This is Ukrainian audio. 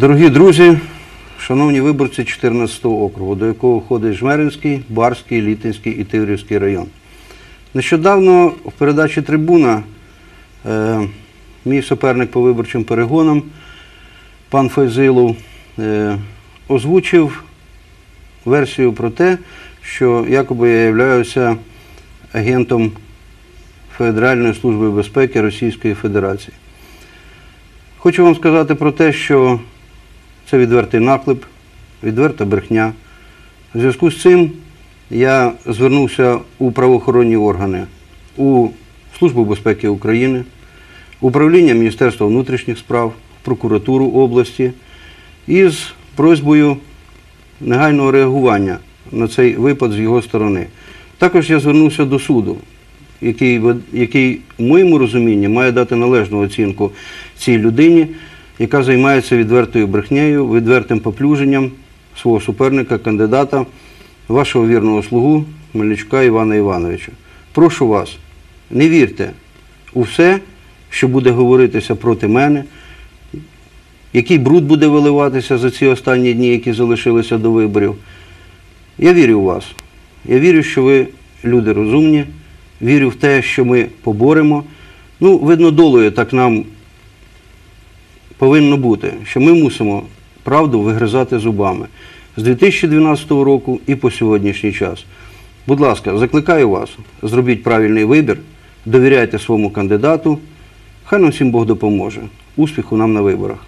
Дорогі друзі, шановні виборці 14-го округу, до якого входить Жмеринський, Барський, Літинський і Тиврівський район. Нещодавно в передачі Трибуна е, мій суперник по виборчим перегонам, пан Файзилов, е, озвучив версію про те, що якоби я являюся агентом Федеральної служби безпеки Російської Федерації. Хочу вам сказати про те, що це відвертий наклеп, відверта брехня. У зв'язку з цим я звернувся у правоохоронні органи, у Службу безпеки України, управління Міністерства внутрішніх справ, прокуратуру області із просьбою негайного реагування на цей випад з його сторони. Також я звернувся до суду, який, який в моєму розумінні має дати належну оцінку цій людині, яка займається відвертою брехнею, відвертим поплюженням свого суперника, кандидата, вашого вірного слугу Мельничука Івана Івановича. Прошу вас, не вірте у все, що буде говоритися проти мене, який бруд буде виливатися за ці останні дні, які залишилися до виборів. Я вірю у вас. Я вірю, що ви люди розумні, вірю в те, що ми поборемо. Ну, видно, долою так нам повинно бути, що ми мусимо правду вигризати зубами з 2012 року і по сьогоднішній час. Будь ласка, закликаю вас, зробіть правильний вибір, довіряйте своєму кандидату. Хай нам всім Бог допоможе. Успіху нам на виборах.